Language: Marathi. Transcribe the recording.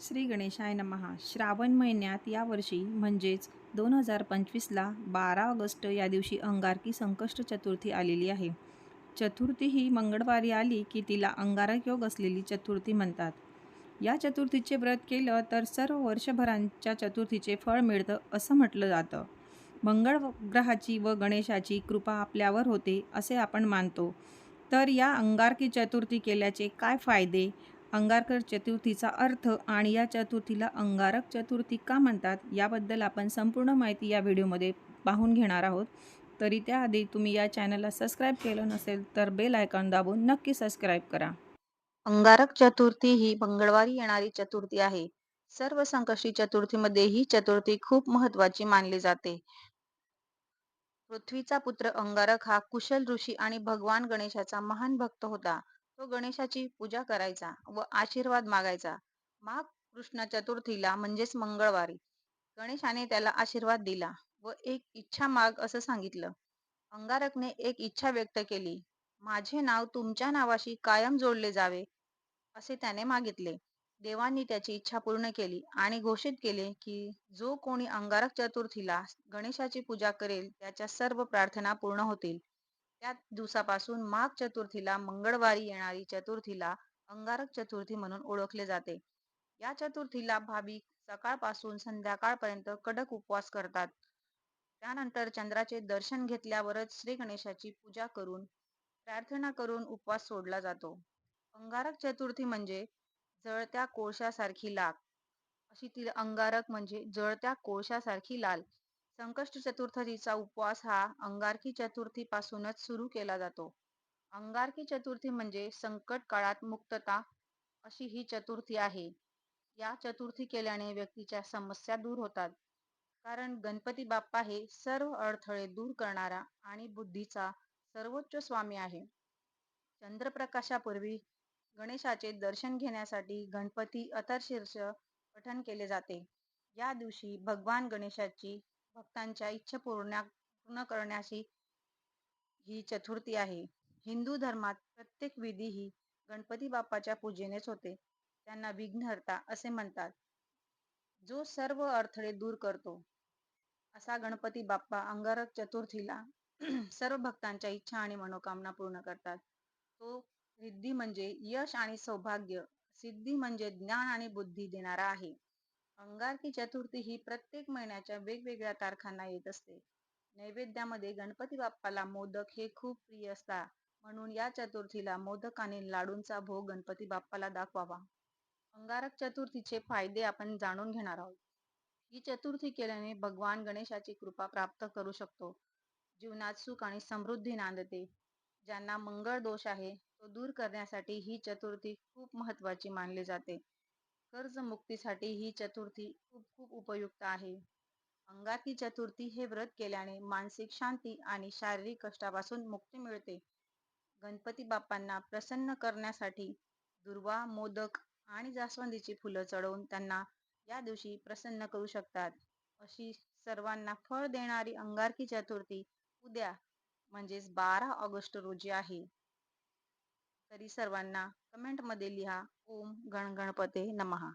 श्री गणेशाय नमहा. श्रावण महिन्यात यावर्षी म्हणजेच दोन हजार पंचवीसला बारा ऑगस्ट या दिवशी अंगारकी संकष्ट चतुर्थी आलेली आहे. चतुर्थी ही मंगळवारी आली की तिला अंगारक योग असलेली चतुर्थी म्हणतात. या चतुर्थीचे व्रत केलं तर सर्व वर्षभरांच्या चतुर्थीचे फळ मिळतं असं म्हटलं जातं. मंगळ ग्रहाची व गणेशाची कृपा आपल्यावर होते असे आपण मानतो. तर या अंगारकी चतुर्थी केल्याचे काय फायदे? अंगारकर चतुर्थीचा अर्थ आणि या चतुर्थीला अंगारक चतुर्थी का म्हणतात याबद्दल आपण संपूर्ण माहिती या व्हिडिओमध्ये पाहून घेणार आहोत. तरी त्याआधी तुम्ही या चॅनलला सबस्क्राईब केलं नसेल तर बेल आयकॉन दाबून नक्की सबस्क्राईब करा. अंगारक चतुर्थी ही मंगळवारी येणारी चतुर्थी आहे. सर्व संकष्टी चतुर्थीमध्ये ही चतुर्थी खूप महत्वाची मानली जाते. पृथ्वीचा पुत्र अंगारक हा कुशल ऋषी आणि भगवान गणेशाचा महान भक्त होता. तो गणेशाची पूजा करायचा व आशीर्वाद मागायचा. माघ कृष्ण चतुर्थीला म्हणजेच मंगळवारी गणेशाने त्याला आशीर्वाद दिला व एक इच्छा माग असं सांगितलं. अंगारकने एक इच्छा व्यक्त केली माझे नाव तुमच्या नावाशी कायम जोडले जावे असे त्याने मागितले. देवांनी त्याची इच्छा पूर्ण केली आणि घोषित केले की जो कोणी अंगारक चतुर्थीला गणेशाची पूजा करेल त्याच्या सर्व प्रार्थना पूर्ण होतील. त्या दिवसापासून माघ चतुर्थीला मंगळवारी येणारी चतुर्थीला अंगारक चतुर्थी म्हणून ओळखले जाते. या चतुर्थीला भाविक सकाळपासून संध्याकाळपर्यंत कडक उपवास करतात. त्यानंतर चंद्राचे दर्शन घेतल्यावरच श्री गणेशाची पूजा करून प्रार्थना करून उपवास सोडला जातो. अंगारक चतुर्थी म्हणजे जळत्या कोळशासारखी लाग अशी ती अंगारक म्हणजे जळत्या कोळशासारखी लाल. संकष्ट चतुर्थीचा उपवास हा अंगारकी चतुर्थी पासूनच सुरू केला जातो. अंगारकी चतुर्थी म्हणजे संकट काळात मुक्तता अशी ही चतुर्थी आहे. या चतुर्थी केल्याने व्यक्तीच्या समस्या दूर होतात. कारण गणपती बाप्पा हे सर्व अडथळे दूर करणारा आणि बुद्धीचा सर्वोच्च स्वामी आहे. चंद्रप्रकाशापूर्वी गणेशाचे दर्शन घेण्यासाठी गणपती अथर्शीर्ष पठण केले जाते. या दिवशी भगवान गणेशाची भक्तांच्या इच्छा पूर्ण पूर्ण करण्याची ही चतुर्थी आहे. हिंदू धर्मात प्रत्येक विधी ही गणपती बाप्पाच्या पूजेनेच होते. त्यांना विघ्नहर्ता असे म्हणतात. जो सर्व अडथळे दूर करतो असा गणपती बाप्पा अंगारक चतुर्थीला सर्व भक्तांच्या इच्छा आणि मनोकामना पूर्ण करतात. तो रिद्धी म्हणजे यश आणि सौभाग्य. सिद्धी म्हणजे ज्ञान आणि बुद्धी देणारा आहे. अंगारकी चतुर्थी ही प्रत्येक महिन्याच्या वेगवेगळ्या तारखांना येत असते. नैवेद्यामध्ये गणपती बाप्पाला मोदक हे खूप प्रिय असतात म्हणून या चतुर्थीला मोदक आणि लाडूंचा भोग गणपती बाप्पाला दाखवावा. अंगारक चतुर्थीचे फायदे आपण जाणून घेणार आहोत. ही चतुर्थी केल्याने भगवान गणेशाची कृपा प्राप्त करू शकतो. जीवनात सुख आणि समृद्धी नांदते. ज्यांना मंगळ दोष आहे तो दूर करण्यासाठी ही चतुर्थी खूप महत्वाची मानली जाते. कर्ज मुक्तीसाठी ही चतुर्थी खूप खूप उपयुक्त आहे. अंगारकी चतुर्थी हे व्रत केल्याने मानसिक शांती आणि शारीरिक कष्टापासून मुक्ती मिळते. गणपती बाप्पांना प्रसन्न करण्यासाठी दुर्वा मोदक आणि जास्वंदीची फुलं चढवून त्यांना या दिवशी प्रसन्न करू शकतात. अशी सर्वांना फळ देणारी अंगारकी चतुर्थी उद्या म्हणजेच बारा ऑगस्ट रोजी आहे. तरी सर्वांना कमेंटमध्ये लिहा. ओम गणगणपते नमहा